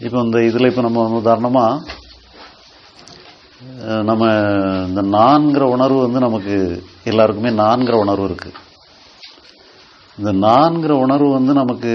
இப்போ இந்த இதில் இப்போ நம்ம உதாரணமாக நம்ம இந்த நான்கிற உணர்வு வந்து நமக்கு எல்லாருக்குமே நான்கிற உணர்வு இருக்குது இந்த நான்கிற உணர்வு வந்து நமக்கு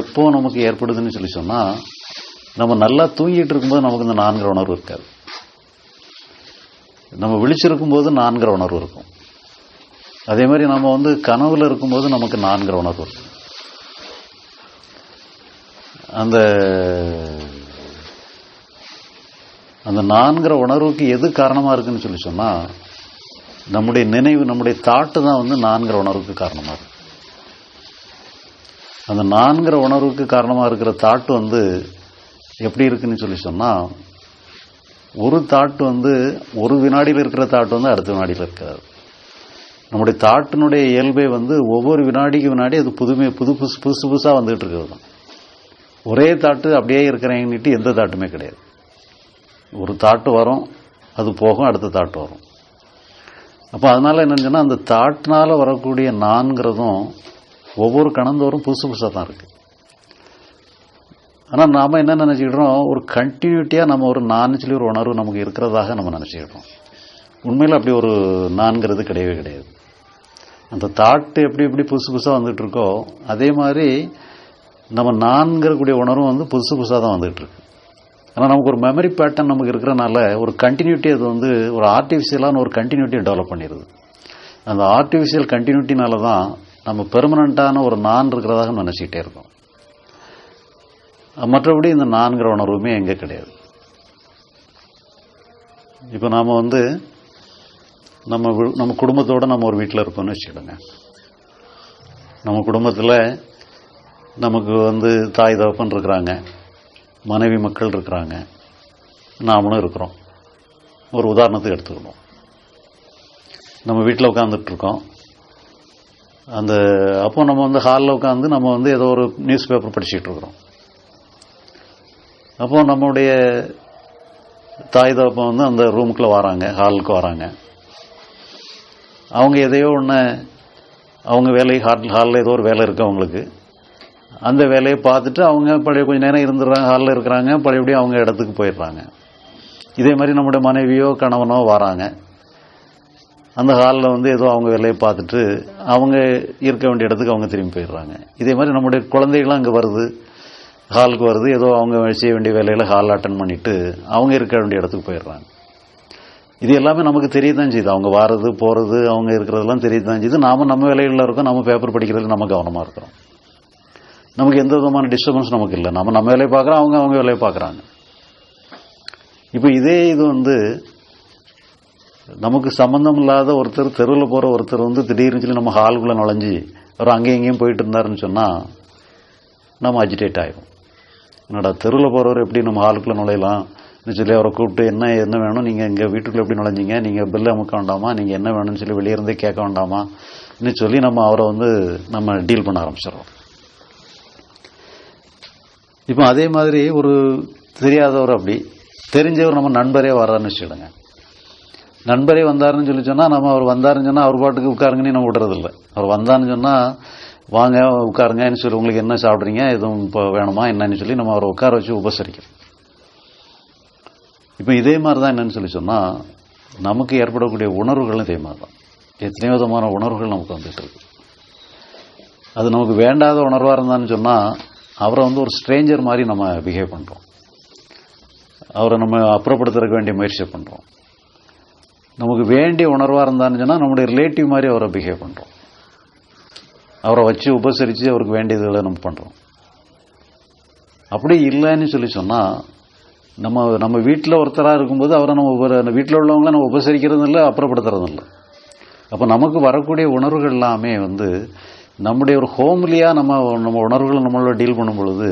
எப்போ நமக்கு ஏற்படுதுன்னு சொல்லி சொன்னால் நம்ம நல்லா தூங்கிட்டு இருக்கும்போது நமக்கு இந்த நான்கிற உணர்வு இருக்காது. நம்ம விழிச்சிருக்கும் போது நான்கிற உணர்வு இருக்கும். அதே மாதிரி நம்ம வந்து கனவில் இருக்கும்போது நமக்கு நான்கிற உணர்வு இருக்கும். அந்த அந்த நான்கிற உணர்வுக்கு எது காரணமாக இருக்குன்னு சொல்லி சொன்னால் நம்முடைய நினைவு நம்முடைய தாட்டு தான் வந்து நான்கிற உணர்வுக்கு காரணமாக இருக்கு. அந்த நான்கிற உணர்வுக்கு காரணமாக இருக்கிற தாட்டு வந்து எப்படி இருக்குன்னு சொல்லி சொன்னால் ஒரு தாட்டு வந்து ஒரு வினாடியில் இருக்கிற தாட்டு வந்து அடுத்த வினாடியில் இருக்காது நம்முடைய தாட்டினுடைய இயல்பே வந்து ஒவ்வொரு வினாடிக்கு வினாடி அது புதுமை புது புதுசு புதுசு புதுசாக வந்துகிட்டு இருக்கிறது. தான் ஒரே தாட்டு அப்படியே இருக்கிறேங்கிட்டு எந்த தாட்டுமே கிடையாது. ஒரு தாட்டு வரும் அது போகும் அடுத்த தாட்டு வரும். அப்போ அதனால் என்னன்னு சொன்னால் அந்த தாட்டினால் வரக்கூடிய நான்கிறதும் ஒவ்வொரு கணந்தோறும் புதுசு புதுசாக தான் இருக்குது ஆனால் நாம் என்ன நினச்சிக்கிட்டோம் ஒரு கண்டினியூட்டியாக நம்ம ஒரு நான் சொல்லி ஒரு உணர்வு நமக்கு இருக்கிறதாக நம்ம நினச்சிக்கிட்டோம். உண்மையில் அப்படி ஒரு நான்கிறது கிடையவே கிடையாது. அந்த தாட்டு எப்படி எப்படி புதுசு புதுசாக வந்துட்டுருக்கோ அதே மாதிரி நம்ம நான்கிறக்கூடிய உணர்வும் வந்து புதுசு புதுசாக தான் வந்துகிட்டு இருக்கு ஆனால் நமக்கு ஒரு மெமரி பேட்டர்ன் நமக்கு இருக்கிறனால ஒரு கண்டினியூட்டி அது வந்து ஒரு ஆர்டிஃபிஷியலான ஒரு கண்டினியூட்டியை டெவலப் பண்ணிடுது அந்த ஆர்டிஃபிஷியல் கண்டினியூட்டினால தான் நம்ம பெர்மனண்ட்டான ஒரு நான் இருக்கிறதாக நினச்சிக்கிட்டே இருக்கோம். மற்றபடி இந்த நான்கிற உணர்வுமே எங்கே கிடையாது. இப்போ நாம் வந்து நம்ம நம்ம குடும்பத்தோடு நம்ம ஒரு வீட்டில் இருப்போம்னு வச்சுக்கிடுங்க. நம்ம குடும்பத்தில் நமக்கு வந்து தாய் தகப்பன் இருக்கிறாங்க. மனைவி மக்கள் இருக்கிறாங்க. நாமளும் இருக்கிறோம். ஒரு உதாரணத்துக்கு எடுத்துக்கணும். நம்ம வீட்டில் உட்காந்துட்ருக்கோம் அந்த அப்போ நம்ம வந்து ஹாலில் உட்காந்து நம்ம வந்து ஏதோ ஒரு நியூஸ் பேப்பர் படிச்சுட்டு இருக்கிறோம் அப்போ நம்முடைய தாய் தகப்பன் வந்து அந்த ரூமுக்குள்ளே வராங்க ஹாலுக்கு வராங்க. அவங்க எதையோ ஒன்று அவங்க வேலை ஹால் ஹாலில் ஏதோ ஒரு வேலை இருக்குது அவங்களுக்கு. அந்த வேலையை பார்த்துட்டு அவங்க பழைய கொஞ்ச நேரம் இருந்துடுறாங்க ஹாலில் இருக்கிறாங்க பழையபடியும் அவங்க இடத்துக்கு போயிடுறாங்க. இதே மாதிரி நம்முடைய மனைவியோ கணவனோ வராங்க. அந்த ஹாலில் வந்து ஏதோ அவங்க வேலையை பார்த்துட்டு அவங்க இருக்க வேண்டிய இடத்துக்கு அவங்க திரும்பி போயிடுறாங்க. இதே மாதிரி நம்முடைய குழந்தைகள்லாம் அங்கே வருது. ஹாலுக்கு வருது. ஏதோ அவங்க செய்ய வேண்டிய வேலையில் ஹால் அட்டன் பண்ணிவிட்டு அவங்க இருக்க வேண்டிய இடத்துக்கு போயிடுறாங்க. இது எல்லாமே நமக்கு தெரிய தான் செய்யுது. அவங்க வாரது போகிறது அவங்க இருக்கிறதெல்லாம் தெரிய தான் செய்யுது. நாம் நம்ம வேலைகளில் இருக்கோம் நம்ம பேப்பர் படிக்கிறதுல நம்ம கவனமாக இருக்கிறோம். நமக்கு எந்த விதமான டிஸ்டர்பன்ஸ் நமக்கு இல்லை நம்ம நம்ம வேலையை பார்க்குறோம் அவங்க அவங்க வேலையை பார்க்குறாங்க. இப்போ இதே இது வந்து நமக்கு சம்மந்தம் இல்லாத ஒருத்தர் தெருவில் போகிற ஒருத்தர் வந்து திடீர்னு சொல்லி நம்ம ஹாலுக்குள்ளே நுழைஞ்சி அவர் அங்கேயும் இங்கேயும் போயிட்டு இருந்தாருன்னு சொன்னால் நம்ம அஜிடேட் ஆகிடும் என்னடா தெருவில் போகிறவர் எப்படி நம்ம ஹாலுக்குள்ளே நுழையலாம்? சொல்லி அவரை கூப்பிட்டு என்ன என்ன வேணும்? நீங்கள் இங்கே வீட்டுக்குள்ளே எப்படி நுழைஞ்சிங்க? நீங்கள் பில் அமுக்க வேண்டாமா? நீங்கள் என்ன வேணும்னு சொல்லி வெளியே இருந்தே கேட்க வேண்டாமா? சொல்லி நம்ம அவரை வந்து நம்ம டீல் பண்ண ஆரம்பிச்சிடுறோம். இப்போ அதே மாதிரி ஒரு தெரியாதவர் அப்படி தெரிஞ்சவர் நம்ம நண்பரே வர்றாருன்னு வச்சுக்கிடுங்க நண்பரே வந்தாருன்னு சொல்லி சொன்னால் நம்ம அவர் வந்தாருன்னு சொன்னால் அவர் பாட்டுக்கு உட்காருங்கன்னு நம்ம விடுறதில்ல. அவர் வந்தாருன்னு சொன்னால் வாங்க உட்காருங்கன்னு சொல்லி உங்களுக்கு என்ன சாப்பிட்றீங்க எதுவும் இப்போ வேணுமா என்னன்னு சொல்லி நம்ம அவரை உட்கார வச்சு உபசரிக்கிறோம். இப்போ இதே மாதிரி தான் என்னன்னு சொல்லி சொன்னால் நமக்கு ஏற்படக்கூடிய உணர்வுகளும் இதே மாதிரி தான் எத்தனையோ விதமான உணர்வுகள் நமக்கு வந்துட்டு இருக்கு. அது நமக்கு வேண்டாத உணர்வாக இருந்தான்னு சொன்னால் அவரை வந்து ஒரு ஸ்ட்ரேஞ்சர் மாதிரி நம்ம பிஹேவ் பண்ணுறோம் அவரை நம்ம அப்புறப்படுத்துறதுக்கு வேண்டிய முயற்சி பண்ணுறோம் நமக்கு வேண்டிய உணர்வாக இருந்தான்னு சொன்னால் நம்முடைய ரிலேட்டிவ் மாதிரி அவரை பிஹேவ் பண்ணுறோம் அவரை வச்சு உபசரித்து அவருக்கு வேண்டியதுகளை நம்ம பண்ணுறோம் அப்படி இல்லைன்னு சொல்லி சொன்னால் நம்ம நம்ம வீட்டில் ஒருத்தராக இருக்கும்போது அவரை நம்ம உப வீட்டில் உள்ளவங்கள நம்ம உபசரிக்கிறதும் இல்லை அப்புறப்படுத்துறதும் இல்லை. அப்போ நமக்கு வரக்கூடிய உணர்வுகள் எல்லாமே வந்து நம்முடைய ஒரு ஹோம்லியாக நம்ம நம்ம உணர்வுகளை நம்மளோட டீல் பண்ணும் பொழுது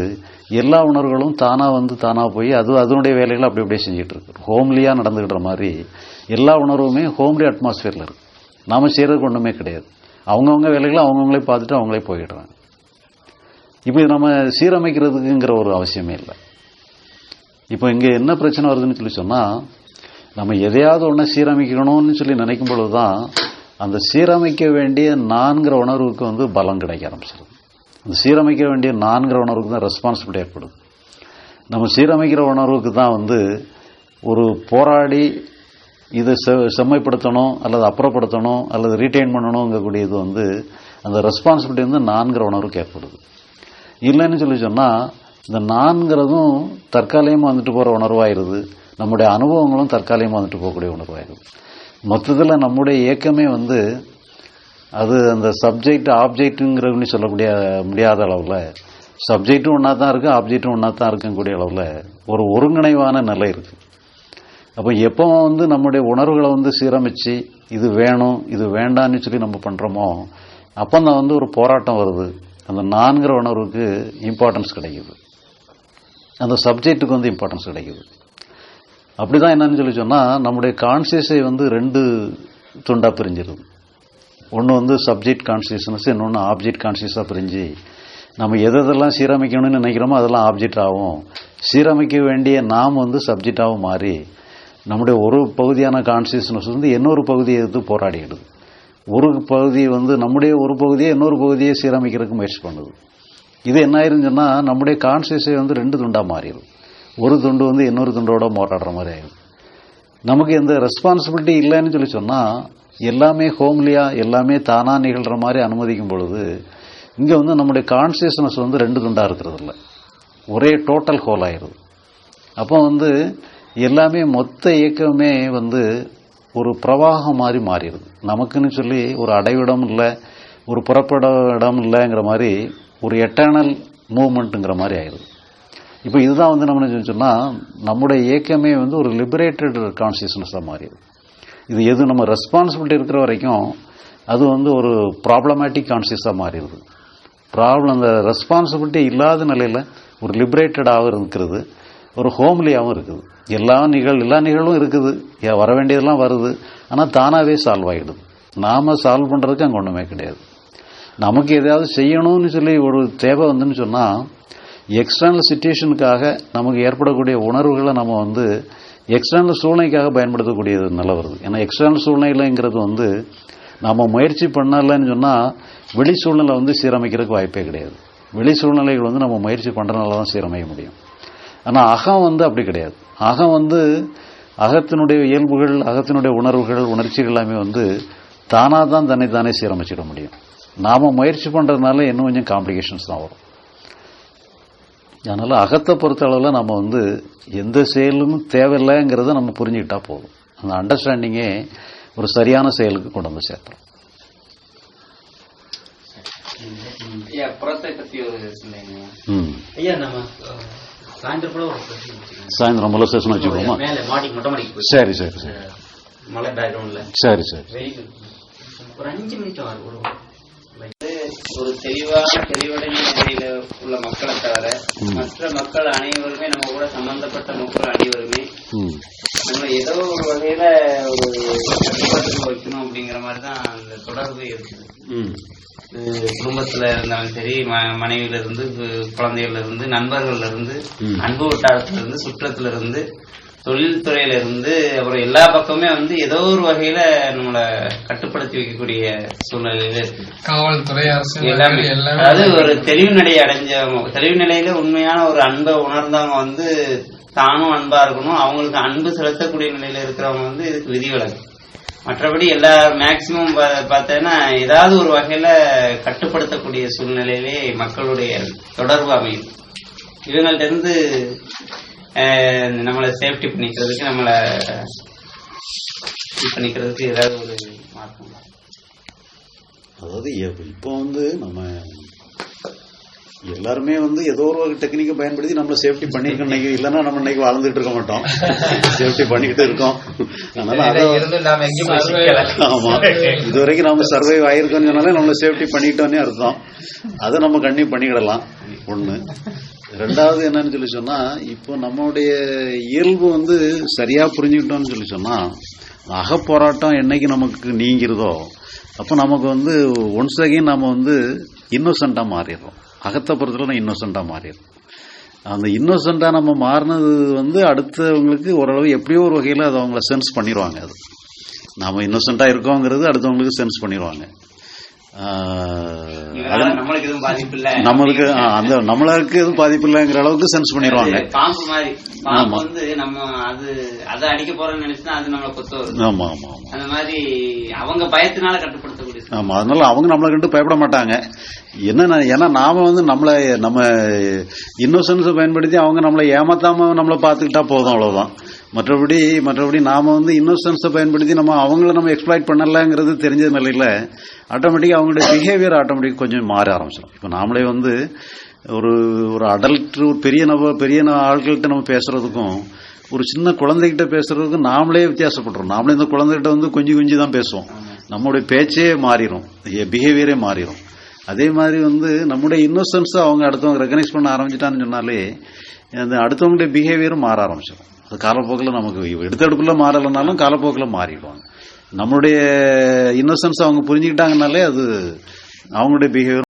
எல்லா உணர்வுகளும் தானாக வந்து தானாக போய் அது அதனுடைய வேலைகளை அப்படி அப்படியே செஞ்சுட்டு இருக்கு. ஹோம்லியாக நடந்துக்கிற மாதிரி எல்லா உணர்வுமே ஹோம்லி அட்மாஸ்பியரில் இருக்கு. நாம் செய்கிறதுக்கு ஒன்றுமே கிடையாது. அவங்கவுங்க வேலைகளை அவங்கவுங்களே பார்த்துட்டு அவங்களே போயிடுறாங்க. இப்போ இது நம்ம சீரமைக்கிறதுக்குங்கிற ஒரு அவசியமே இல்லை. இப்போ இங்கே என்ன பிரச்சனை வருதுன்னு சொல்லி சொன்னால் நம்ம எதையாவது ஒன்றை சீரமைக்கணும்னு சொல்லி நினைக்கும் பொழுது தான் அந்த சீரமைக்க வேண்டிய நான்கிற உணர்வுக்கு வந்து பலம் கிடைக்க ஆரம்பிச்சிருது. அந்த சீரமைக்க வேண்டிய நான்கிற உணர்வுக்கு தான் ரெஸ்பான்சிபிலிட்டி ஏற்படுது. நம்ம சீரமைக்கிற உணர்வுக்கு தான் வந்து ஒரு போராடி இதை செ- செம்மைப்படுத்தணும் அல்லது அப்புறப்படுத்தணும் அல்லது ரீட்டைன் பண்ணணுங்கக்கூடியது வந்து அந்த ரெஸ்பான்சிபிலிட்டி வந்து நான்கிற உணர்வுக்கு ஏற்படுது. இல்லைன்னு சொல்லி சொன்னால் இந்த நான்கிறதும் தற்காலிகமாக வந்துட்டு போகிற உணர்வாயிருது நம்முடைய அனுபவங்களும் தற்காலிகமாக வந்துட்டு போகக்கூடிய உணர்வாயிருது மொத்தத்தில் நம்முடைய இயக்கமே வந்து அது அந்த சப்ஜெக்ட் ஆப்ஜெக்ட்டுங்கிறதுன்னு சொல்லக்கூடிய முடியாத அளவில் சப்ஜெக்ட்டும் ஒன்றா தான் இருக்குது ஆப்ஜெக்ட்டும் ஒன்றா தான் இருக்கக்கூடிய அளவில் ஒரு ஒருங்கிணைவான நிலை இருக்குது அப்போ எப்போ வந்து நம்முடைய உணர்வுகளை வந்து சீரமைச்சு இது வேணும் இது வேண்டான்னு சொல்லி நம்ம பண்ணுறோமோ அப்போ தான் வந்து ஒரு போராட்டம் வருது. அந்த நான்கிற உணர்வுக்கு இம்பார்ட்டன்ஸ் கிடைக்குது. அந்த சப்ஜெக்ட்டுக்கு வந்து இம்பார்ட்டன்ஸ் கிடைக்குது. அப்படிதான் என்னன்னு சொல்லி சொன்னால் நம்முடைய கான்சியஸை வந்து ரெண்டு துண்டாக பிரிஞ்சிருது ஒன்று வந்து சப்ஜெக்ட் கான்சியஸ்னஸ் இன்னொன்று ஆப்ஜெக்ட் கான்சியஸாக பிரிஞ்சு நம்ம எது எதெல்லாம் சீரமைக்கணும்னு நினைக்கிறோமோ அதெல்லாம் ஆப்ஜெக்ட் ஆகும். சீரமைக்க வேண்டிய நாம் வந்து சப்ஜெக்டாகவும் மாறி நம்முடைய ஒரு பகுதியான கான்சியஸ்னஸ் வந்து இன்னொரு பகுதியை எடுத்து போராடிடுது ஒரு பகுதி வந்து நம்முடைய ஒரு பகுதியை இன்னொரு பகுதியை சீரமைக்கிறதுக்கு முயற்சி பண்ணுது. இது என்ன ஆயிருந்துச்சுன்னா நம்முடைய கான்சியஸை வந்து ரெண்டு துண்டாக மாறிடும் ஒரு துண்டு வந்து இன்னொரு துண்டோட போராடுற மாதிரி ஆயிடும். நமக்கு எந்த ரெஸ்பான்சிபிலிட்டி இல்லைன்னு சொல்லி சொன்னால் எல்லாமே ஹோம்லியாக எல்லாமே தானாக நிகழ்கிற மாதிரி அனுமதிக்கும் பொழுது இங்கே வந்து நம்முடைய கான்சியஸ்னஸ் வந்து ரெண்டு துண்டாக இருக்கிறது இல்லை ஒரே டோட்டல் ஹோல் ஆயிடுது. அப்போ வந்து எல்லாமே மொத்த இயக்கமே வந்து ஒரு பிரவாகம் மாதிரி மாறிடுது. நமக்குன்னு சொல்லி ஒரு அடைவிடம் இல்லை ஒரு புறப்பட இடம் இல்லைங்கிற மாதிரி ஒரு எட்டர்னல் மூவ்மெண்ட்டுங்கிற மாதிரி ஆயிடுது. இப்போ இதுதான் வந்து நம்ம என்ன சொன்னால் நம்முடைய இயக்கமே வந்து ஒரு லிபரேட்டட் கான்சியஸ்னஸாக மாறிடுது இது எது? நம்ம ரெஸ்பான்சிபிலிட்டி இருக்கிற வரைக்கும் அது வந்து ஒரு ப்ராப்ளமேட்டிக் கான்சியஸாக மாறிடுது. ப்ராப்ளம் அந்த ரெஸ்பான்சிபிலிட்டி இல்லாத நிலையில் ஒரு லிபரேட்டடாகவும் இருக்கிறது. ஒரு ஹோம்லியாகவும் இருக்குது. எல்லா நிகழ் எல்லா நிகழ்வும் இருக்குது. வர வேண்டியதெல்லாம் வருது. ஆனால் தானாகவே சால்வ் ஆகிடுது நாம் சால்வ் பண்ணுறதுக்கு அங்கே ஒன்றுமே கிடையாது. நமக்கு எதையாவது செய்யணும்னு சொல்லி ஒரு தேவை வந்துன்னு சொன்னால் எக்ஸ்டர்னல் சுச்சுவேஷனுக்காக நமக்கு ஏற்படக்கூடிய உணர்வுகளை நம்ம வந்து எக்ஸ்டர்னல் சூழ்நிலைக்காக பயன்படுத்தக்கூடியது நல்ல வருது ஏன்னா எக்ஸ்டர்னல் சூழ்நிலைங்கிறது வந்து நம்ம முயற்சி பண்ணலைன்னு சொன்னால் வெளி சூழ்நிலை வந்து சீரமைக்கிறதுக்கு வாய்ப்பே கிடையாது. வெளி சூழ்நிலைகள் வந்து நம்ம முயற்சி பண்ணுறதுனால தான் சீரமைக்க முடியும். ஆனால் அகம் வந்து அப்படி கிடையாது. அகம் வந்து அகத்தினுடைய இயல்புகள் அகத்தினுடைய உணர்வுகள் உணர்ச்சிகள் எல்லாமே வந்து தானாக தான் தன்னை தானே சீரமைச்சிட முடியும். நாம் முயற்சி பண்ணுறதுனால இன்னும் கொஞ்சம் காம்ப்ளிகேஷன்ஸ் தான் வரும். அதனால் அகத்தை பொறுத்த அளவில் நம்ம வந்து எந்த செயலும் தேவையில்லைங்கிறத நம்ம புரிஞ்சுக்கிட்டா போதும். அந்த அண்டர்ஸ்டாண்டிங்கே ஒரு சரியான செயலுக்கு கொண்டு வந்து சேர்த்துரும். ஐயா புறத்தை பத்தி ஒரு சொல்லுங்க ம். ஐயா நம்ம அஹ், சாயந்தரம் வச்சுக்கோமா? மேல மாடிக்கு போய் சரி சரி சரி. மலை பேக்ரவுண்ட்ல சரி சரி. ஒரு அஞ்சு. ஒரு ஒரு தெளிவான தெளிவடைந்த நிலையில உள்ள மக்களை தவிர. மற்ற மக்கள் அனைவருமே நம்ம கூட சம்பந்தப்பட்ட மக்கள் அனைவருமே நம்ம ஏதோ ஒரு வகையில ஒரு கட்டுப்பாட்டுக்கு வைக்கணும் அப்படிங்கிற மாதிரி தான் அந்த தொடர்பு இருக்குது குடும்பத்துல இருந்தாலும் சரி மனைவியில இருந்து குழந்தைகள்ல இருந்து நண்பர்கள்ல இருந்து. அன்பு வட்டாரத்துல இருந்து சுற்றத்துல இருந்து தொழில் துறையில இருந்து அப்புறம் எல்லா பக்கமே வந்து ஏதோ ஒரு வகையில நம்மளை கட்டுப்படுத்தி வைக்கக்கூடிய சூழ்நிலையில இருக்கு. காவல்துறை அரசு எல்லாமே. அதாவது ஒரு தெளிவு நிலை அடைஞ்சவங்க தெளிவு நிலையில உண்மையான ஒரு அன்பை உணர்ந்தவங்க வந்து தானும் அன்பா இருக்கணும். அவங்களுக்கு அன்பு செலுத்தக்கூடிய நிலையில இருக்கிறவங்க வந்து இதுக்கு விதிவிலக்கு மற்றபடி எல்லா மேக்சிமம் பார்த்தீங்கன்னா ஏதாவது ஒரு வகையில கட்டுப்படுத்தக்கூடிய சூழ்நிலையிலே மக்களுடைய தொடர்பு அமையும். இவங்கள்ட்ட இருந்து நம்மளை சேஃப்டி பண்ணிக்கிறதுக்கு நம்மளை பண்ணிக்கிறதுக்கு ஏதாவது ஒரு மாற்றம் அதாவது இப்போ வந்து நம்ம எல்லாருமே வந்து ஏதோ ஒரு டெக்னிக்கை பயன்படுத்தி நம்மள சேஃப்டி பண்ணிருக்கோம் இன்னைக்கு இல்லைன்னா நம்ம இன்னைக்கு வாழ்ந்துட்டு இருக்க மாட்டோம். சேஃப்டி பண்ணிக்கிட்டு இருக்கோம். அதனால. ஆமா. இது வரைக்கும் நம்ம சர்வைவ் ஆயிருக்கோம்னு சொன்னாலே நம்மள சேஃப்டி பண்ணிக்கிட்டோன்னே அர்த்தம். அதை நம்ம கண்ணி பண்ணிக்கிடலாம். ஒண்ணு. ரெண்டாவது என்னன்னு சொல்லி சொன்னா இப்போ நம்மளுடைய இயல்பு வந்து சரியா புரிஞ்சுக்கிட்டோம்னு சொல்லி சொன்னா அகப்போராட்டம் என்னைக்கு நமக்கு நீங்கிறதோ அப்போ நமக்கு வந்து ஒன்ஸ் அகைன் நம்ம வந்து இன்னோசண்டா மாறிடுறோம். அகத்தை பொறுத்தவரை இன்னோசண்டா மாறிடுறோம். அந்த இன்னோசண்டா நம்ம மாறினது வந்து அடுத்தவங்களுக்கு ஓரளவு எப்படியோ ஒரு வகையில் அதை அவங்கள சென்ஸ் பண்ணிடுவாங்க அது. நாம இன்னோசண்டா இருக்கோங்கிறது அடுத்தவங்களுக்கு சென்ஸ் பண்ணிடுவாங்க. நம்மளுக்கு எதுவும் பாதிப்பு இல்ல. நம்மளுக்கு அந்த நம்மளுக்கு எதுவும் பாதிப்பு இல்லைங்கிற அளவுக்கு சென்ஸ் பண்ணிடுவாங்க. பாம்பு மாதிரி. பாம்பு. வந்து நம்ம அது அதை அடிக்க போறோம்னு நினைச்சுன்னா அது நம்மளை கொத்த வரும் ஆமா ஆமா அந்த மாதிரி அவங்க பயத்தினால கட்டுப்படுத்தக்கூடிய ஆமா அதனால அவங்க நம்மளை கண்டு பயப்பட மாட்டாங்க. என்ன ஏன்னா நாம வந்து நம்மளை நம்ம இன்னோசன்ஸை பயன்படுத்தி அவங்க நம்மளை ஏமாத்தாம நம்மளை பார்த்துக்கிட்டா போதும் அவ்வளவுதான். மற்றபடி மற்றபடி நாம வந்து இன்னோசன்ஸை பயன்படுத்தி நம்ம அவங்கள நம்ம எக்ஸ்ப்ளாய்ட் பண்ணலங்கிறது தெரிஞ்ச நிலையில் ஆட்டோமேட்டிக்காக அவங்களுடைய பிஹேவியர் ஆட்டோமேட்டிக் கொஞ்சம் மாற ஆரம்பிச்சிடும் இப்போ நாமளே வந்து ஒரு ஒரு அடல்ட் ஒரு பெரிய நபர் பெரிய ந- ஆட்கள்கிட்ட நம்ம பேசுறதுக்கும் ஒரு சின்ன குழந்தைகிட்ட பேசுறதுக்கும் நாமளே வித்தியாசப்படுறோம் நாமளே இந்த குழந்தைகிட்ட வந்து கொஞ்சம் கொஞ்சம் தான் பேசுவோம். நம்முடைய பேச்சே மாறிடும் பிஹேவியரே மாறிடும் அதே மாதிரி வந்து நம்முடைய இன்னோசன்ஸை அவங்க அடுத்தவங்க ரெகனைஸ் பண்ண ஆரம்பிச்சிட்டான்னு சொன்னாலே அந்த அடுத்தவங்களுடைய பிஹேவியரும் மாற ஆரம்பிச்சிடும் அது காலப்போக்கில் நமக்கு எடுத்தடுப்புல மாறலைனாலும் காலப்போக்கில் மாறிடுவாங்க. நம்மளுடைய இன்னசென்ஸ் அவங்க புரிஞ்சுக்கிட்டாங்கனாலே அது அவங்களுடைய பிஹேவியர்